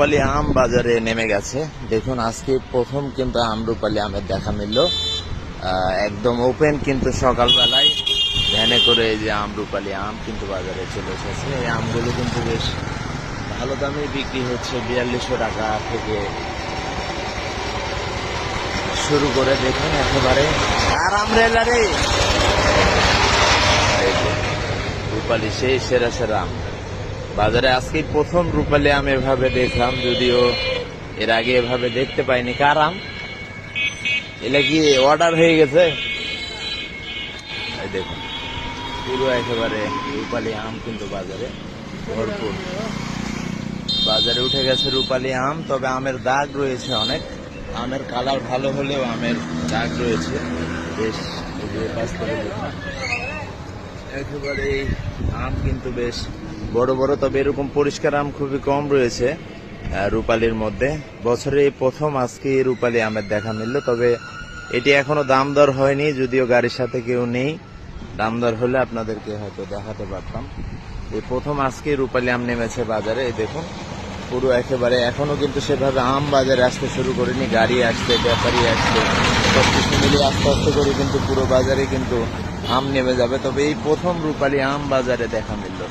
রূপালী আম বাজারে নেমে গেছে। দেখুন, আজকে প্রথম কিন্তু আম রূপালী আমের দেখা মিলল। একদম ওপেন কিন্তু সকালবেলায়। ভ্যানে করে এই যে আম রূপালী আম কিন্তু বাজারে চলে এসেছে। এই আমগুলো কিন্তু বেশ ভালো দামে বিক্রি হচ্ছে। বিয়াল্লিশশো টাকা থেকে শুরু করে দেখুন একেবারে। আর আমরেলা রে! সেই সেরা সেরা আম। বাজারে আজকে প্রথম রূপালী আম এভাবে দেখলাম, যদিও এর আগে এভাবে দেখতে পাইনি। কার আম? এটা কি অর্ডার হয়ে গেছে? দেখুন, পুরো একেবারে রূপালী আম কিন্তু বাজারে ভরপুর। বাজারে উঠে গেছে রূপালী আম, তবে আমের দাগ রয়েছে অনেক। আমের কালার ভালো হলেও আমের দাগ রয়েছে। বেশ একেবারে আম কিন্তু বেশ বড় বড়, তবে এরকম পরিষ্কার আম খুবই কম রয়েছে রূপালির মধ্যে। বছরে প্রথম আজকে রূপালি আমের দেখা মিলল, তবে এটি এখনও দাম দর হয়নি, যদিও গাড়ির সাথে কেউ নেই। দাম দর হলে আপনাদেরকে হয়তো দেখাতে পারতাম। এই প্রথম আজকে রূপালি আম নেমেছে বাজারে, এই দেখুন। পুরো একেবারে এখনও কিন্তু সেভাবে আম বাজারে আসতে শুরু করেনি, গাড়ি আসছে, ব্যাপারী আসছে সব কিছু মিলিয়ে আস্তে আস্তে করে কিন্তু পুরো বাজারে কিন্তু আম নেমে যাবে। তবে এই প্রথম রূপালি আম বাজারে দেখা মিলল।